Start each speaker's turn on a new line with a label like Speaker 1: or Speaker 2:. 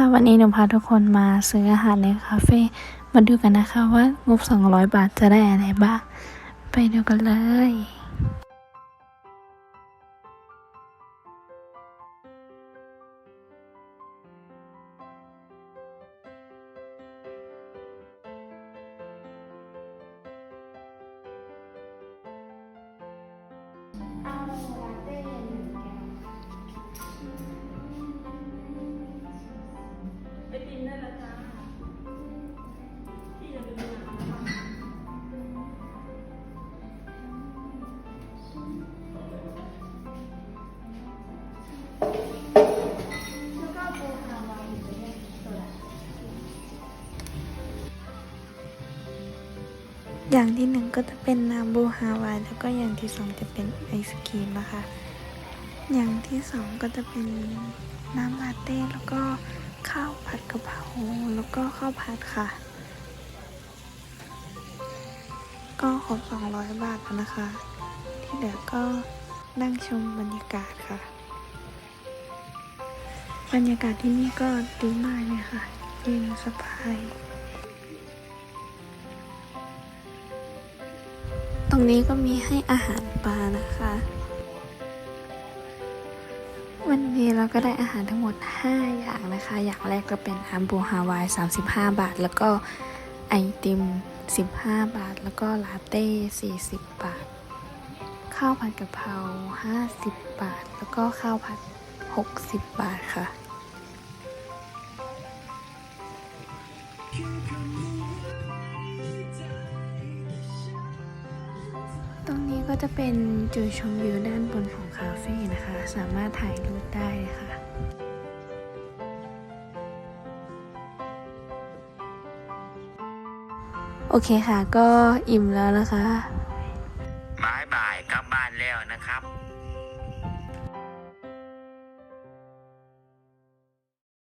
Speaker 1: ค่ะวันนี้หนูพาทุกคนมาซื้ออาหารในคาเฟ่มาดูกันนะคะว่างบ 200 บาทจะได้อะไรบ้าง ไปดูกันเลย
Speaker 2: อย่า
Speaker 1: งที่หนึ่งก็จะเป็นน้ำบูฮาวายแล้วก็อย่างที่สองจะเป็นไอศครีมนะคะ อย่างที่สองก็จะเป็นน้ำลาเต้แล้วก็ข้าวผัดกะเพราแล้วก็ข้าวผัดค่ะ ก็ครบ200 บาทแล้วนะคะ ที่เหลือก็นั่งชมบรรยากาศค่ะ บรรยากาศที่นี่ก็ดีมากเลยค่ะเย็นสบาย รงนี้ก็มีให้อาหารปลานะคะ วันนี้เราก็ได้อาหารทั้งหมด 5 อย่างนะคะ อย่างแรกก็เป็นอาบูฮาวาย 35 บาท แล้วก็ไอติม 15 บาท แล้วก็ลาเต้ 40 บาท ข้าวผัดกะเพรา 50 บาท แล้วก็ข้าวผัด 60 บาทค่ะ รงนี้ก็จะเป็นจุดชมวิวด้านบนของคาเฟ่นะคะ สามารถถ่ายรูปได้ค่ะโอเคค่ะ ก็อิ่มแล้วนะคะ
Speaker 3: บายบายกลับบ้านแล้วนะครับ